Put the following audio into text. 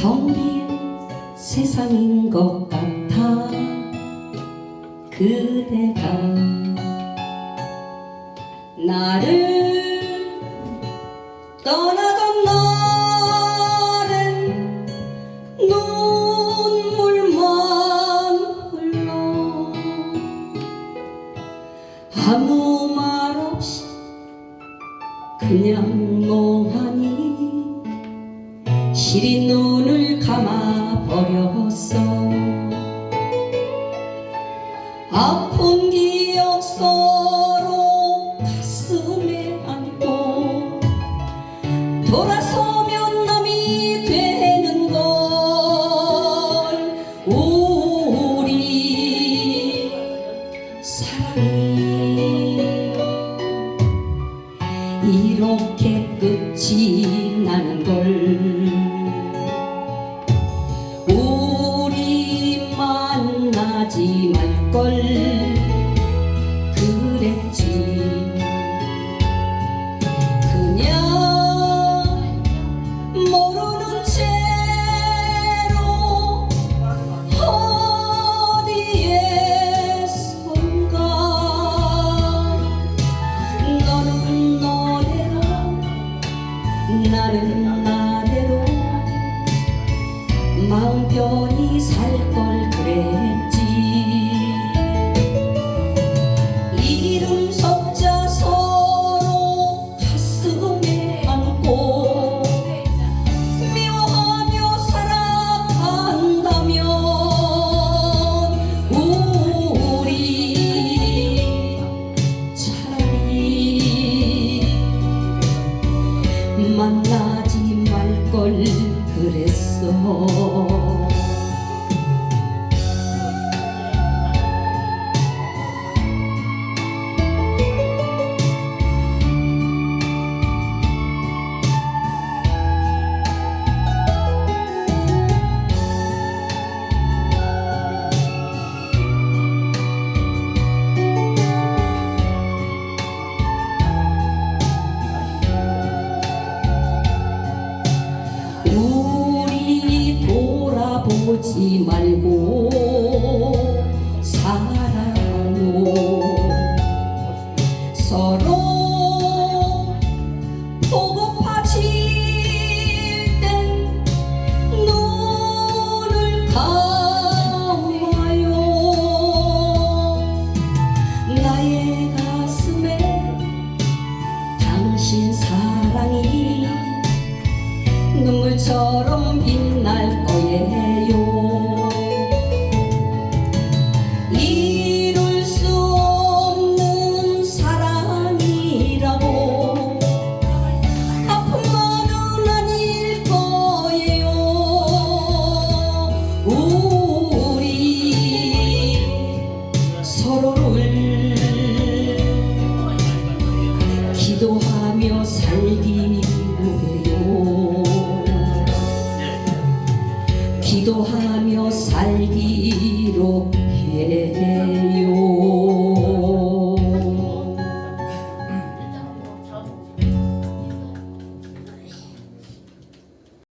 텅빈 세상인 것 같아. 그대가 나를 떠나던 날엔 눈물만 흘러. 아무 말 없이 그냥 멍하니 시린 눈을 감아 버렸어. 아픈 기억 서로 가슴에 안고 돌아서면 남이 되는 걸 우리 사랑이 이렇게 끝이 나는 걸 만나지 말걸. 그랬지 그 말고 살 이룰 수 없는 사랑이라고. 아픔만은 아닐 거예요. 우리 서로를